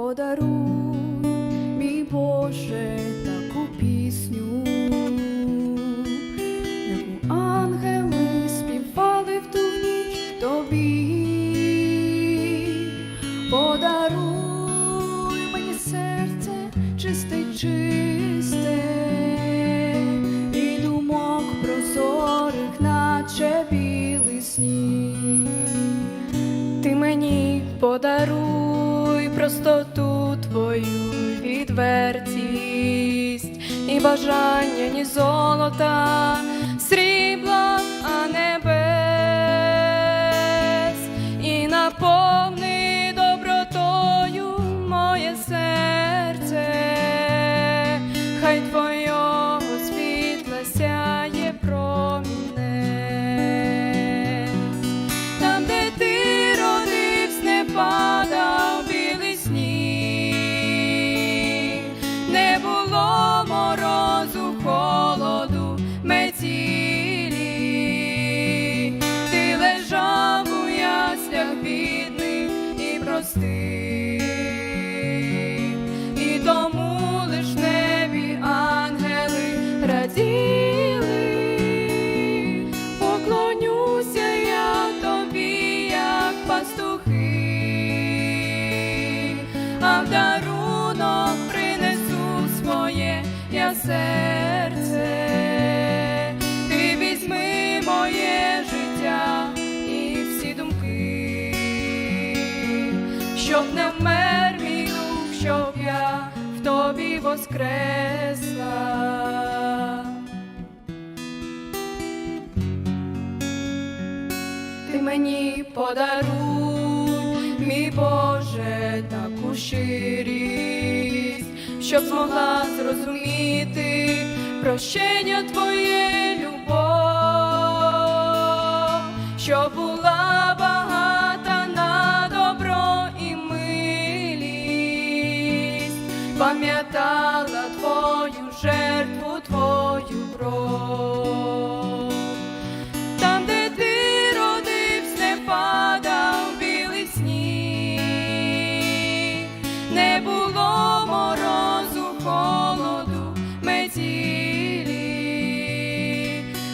подаруй, мій Боже, таку пісню, яку ангели співали в ту ніч тобі. Подаруй мені серце чисте, чисте, і думок прозорих, наче білий сніг. Ти мені подаруй простоту твою відвертість. І бажання ні золота, срібла, а небес, і наповни і тому лиш ангели раділи, поклонюся я тобі, як пастухи, а в дарунок принесу своє я серце, щоб не вмер мій щоб я в тобі воскресла. Ти мені подаруй, мій Боже, таку щирість, щоб змогла зрозуміти прощення Твоє любов, щоб була пам'ятала Твою жертву, Твою кров. Там, де ти родився, не падав білий сніг, не було морозу, холоду, метілі,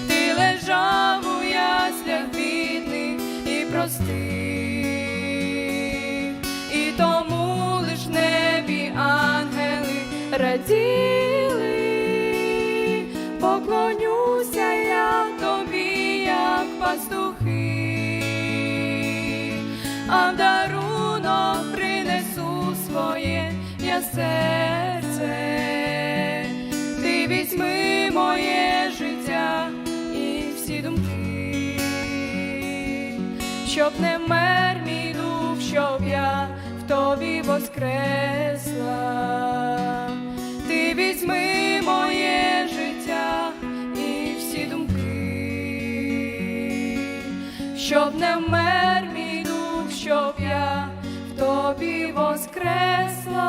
ти лежав у яслях бідних і простих, раділи, поклонюся я тобі, як пастухи, а в дарунок принесу своє я серце, ти візьми моє життя і всі думки, щоб не вмер мій дух, щоб я в тобі воскресла. Щоб не вмер мій дух, щоб я в тобі воскресла.